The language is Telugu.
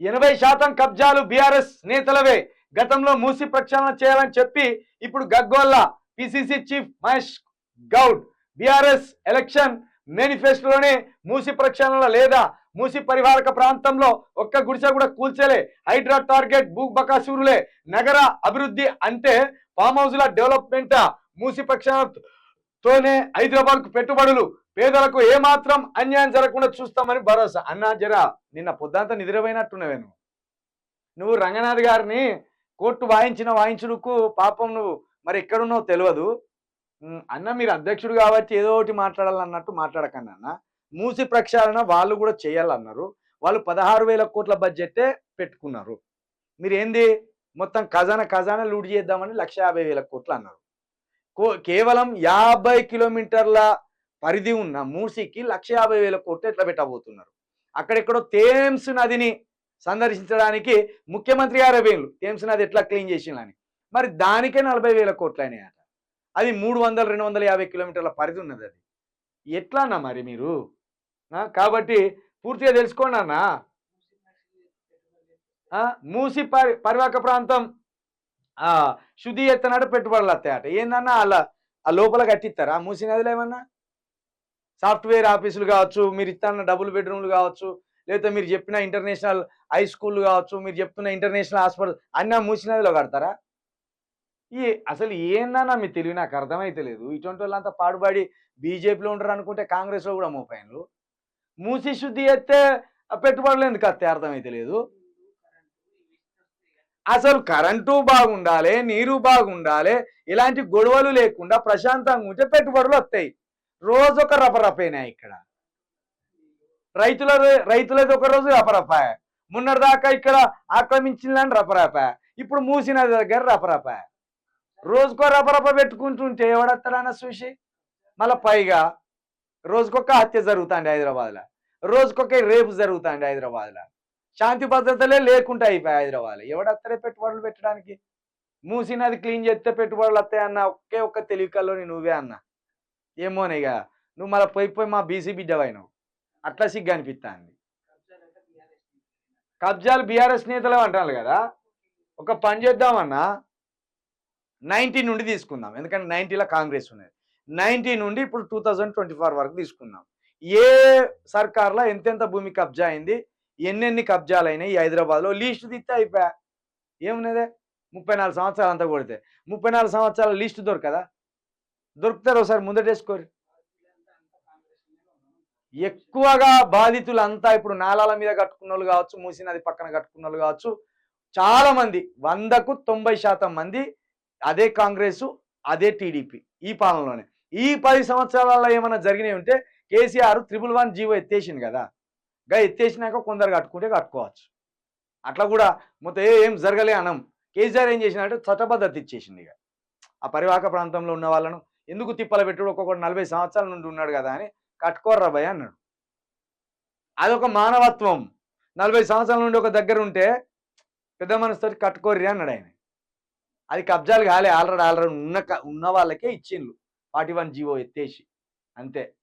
ఎనభై శాతం కబ్జాలు బీఆర్ఎస్ నేతలవే. గతంలో మూసి ప్రక్షాళన చేయాలని చెప్పి ఇప్పుడు గగ్గోల్ల PCC chief Mahesh Goud. BRS election మేనిఫెస్టోలోనే Musi ప్రక్షాళన లేదా మూసి పరివారక ప్రాంతంలో ఒక్క గుడిసె కూడా కూల్చలే. హైడ్రా టార్గెట్ భూ నగర అభివృద్ధి అంటే ఫామ్ హౌస్ల డెవలప్మెంట్ మూసి ప్రక్షాళన హైదరాబాద్కు పెట్టుబడులు. పేదలకు ఏమాత్రం అన్యాయం జరగకుండా చూస్తామని భరోసా. అన్నా జరా నిన్న పొద్దంతా నిద్రపోయినట్టున్నావే నువ్వు. నువ్వు రంగనాథ్ గారిని కోర్టు వాయించిన వాయించుడుకు పాపం నువ్వు మరి ఎక్కడున్నావు తెలియదు అన్న మీరు అధ్యక్షుడు కాబట్టి ఏదో ఒకటి మాట్లాడాలన్నట్టు మాట్లాడకండి అన్న. మూసి ప్రక్షాళన వాళ్ళు కూడా చేయాలన్నారు. వాళ్ళు పదహారు వేల కోట్ల బడ్జెటే పెట్టుకున్నారు. మీరేంది? మొత్తం ఖజానా ఖజానా లూడ్ చేద్దామని లక్ష యాభై వేల కోట్లు అన్నారు. కేవలం యాభై కిలోమీటర్ల పరిధి ఉన్న మూసికి లక్ష యాభై వేల కోట్లు ఎట్లా పెట్టబోతున్నారు? అక్కడెక్కడో థేమ్స్ నదిని సందర్శించడానికి ముఖ్యమంత్రి గారు వేలు థేమ్స్ నది ఎట్లా క్లీన్ చేసిందని మరి దానికే నలభై వేల కోట్లు అయినాయట. అది మూడు వందల రెండు వందల యాభై కిలోమీటర్ల పరిధి ఉన్నది అది. ఎట్లా అన్న మరి? మీరు కాబట్టి పూర్తిగా తెలుసుకోండి అన్న. మూసి పరి పరివాహక ప్రాంతం శుద్ధి చేస్తున్నాడు పెట్టుబడులు వస్తాయట. ఏందన్నా అలా ఆ లోపల కట్టిస్తారా ఆ మూసి నదిలో ఏమన్నా? సాఫ్ట్వేర్ ఆఫీసులు కావచ్చు మీరు ఇస్తున్న డబుల్ బెడ్రూమ్లు కావచ్చు లేకపోతే మీరు చెప్పిన ఇంటర్నేషనల్ హై స్కూల్ కావచ్చు మీరు చెప్తున్న ఇంటర్నేషనల్ హాస్పిటల్ అన్నీ మూసి నదిలో కడతారా? ఈ అసలు ఏందన్నా మీ తెలివి? నాకు అర్థమైతే లేదు ఇటువంటి వాళ్ళంతా పాడుబడి బీజేపీలో ఉండరు అనుకుంటే కాంగ్రెస్లో కూడా మోపాయిన్లు మూసి శుద్ధి చేస్తే పెట్టుబడులు ఎందుకు వస్తాయి? అర్థమైతే లేదు అసలు కరెంటు బాగుండాలి నీరు బాగుండాలి ఇలాంటి గొడవలు లేకుండా ప్రశాంతంగా ఉంటే పెట్టుబడులు వస్తాయి. రోజు ఒక రపరపైనాయి ఇక్కడ. రైతుల రైతులది ఒక రోజు రపరప. మొన్నటిదాకా ఇక్కడ ఆక్రమించిందని రపరప. ఇప్పుడు మూసిన దగ్గర రపరప. రోజుకో రపరప పెట్టుకుంటుంటే ఎవడత్తాడన్న చూసి? మళ్ళీ పైగా రోజుకొక హత్య జరుగుతుంది హైదరాబాద్లో. రోజుకొక రేపు జరుగుతుంది హైదరాబాద్లో. శాంతి భద్రతలే లేకుండా అయిపోయాయి హైదరాబాద్ ఎవడత్తరే పెట్టుబడులు పెట్టడానికి? మూసినది క్లీన్ చేస్తే పెట్టుబడులు వస్తాయి అన్న ఒకే ఒక్క తెలివికల్లోని నువ్వే అన్న. ఇక నువ్వు మళ్ళీ పోయి పోయి మా బీసీ బిడ్డవైనవు. అట్లా సిగ్గు అనిపిస్తుంది కబ్జాలు బీఆర్ఎస్ నేతలు అంటారు కదా. ఒక పని చేద్దామన్నా నైన్టీ నుండి తీసుకుందాం. ఎందుకంటే నైన్టీలో కాంగ్రెస్ ఉన్నది. నైన్టీ నుండి ఇప్పుడు టూ థౌజండ్ ట్వంటీ ఫోర్ వరకు తీసుకుందాం. ఏ సర్కార్లో ఎంతెంత భూమి కబ్జా అయింది? ఎన్నెన్ని కబ్జాలు అయినాయి హైదరాబాద్లో? లీస్ట్ తిత్తే అయిపోయా. ఏమున్నదే? ముప్పై నాలుగు సంవత్సరాలు అంతా కొడితే. ముప్పై నాలుగు సంవత్సరాల లిస్ట్ దొరకదా? దొరుకుతారు ఒకసారి ముందటేసుకోరు ఎక్కువగా బాధితులు అంతా ఇప్పుడు నాలాల మీద కట్టుకున్న వాళ్ళు కావచ్చు మూసినది పక్కన కట్టుకున్న వాళ్ళు కావచ్చు చాలా మంది వందకు తొంభై శాతం మంది అదే కాంగ్రెస్ అదే టీడీపీ ఈ పాలనలోనే. ఈ పది సంవత్సరాలలో ఏమైనా జరిగినాయి ఉంటే కేసీఆర్ త్రిబుల్ వన్ జీవో ఎత్తేసింది కదా? గా ఎత్తేసినాక కొందరు కట్టుకుంటే కట్టుకోవచ్చు. అట్లా కూడా మొత్తం ఏ- ఏం జరగలే అనం. కేసీఆర్ ఏం చేసినట్టు చట్టబద్ధత ఇచ్చేసింది ఇక. ఆ పరివాహక ప్రాంతంలో ఉన్న వాళ్ళను ఎందుకు తిప్పల పెట్టుడు? ఒక్కొక్కటి నలభై సంవత్సరాల నుండి ఉన్నాడు కదా అని కట్టుకోర్రా భయ అన్నాడు. అదొక మానవత్వం. నలభై సంవత్సరాల నుండి ఒక దగ్గర ఉంటే పెద్ద మనసుతో కట్టుకోర్రి అన్నాడు ఆయన. అది కబ్జాలు కాలే. ఆల్రెడీ ఆల్రెడీ ఉన్న ఉన్న వాళ్ళకే ఇచ్చిండ్రు ఫార్టీ వన్ జీవో ఎత్తేసి. అంతే.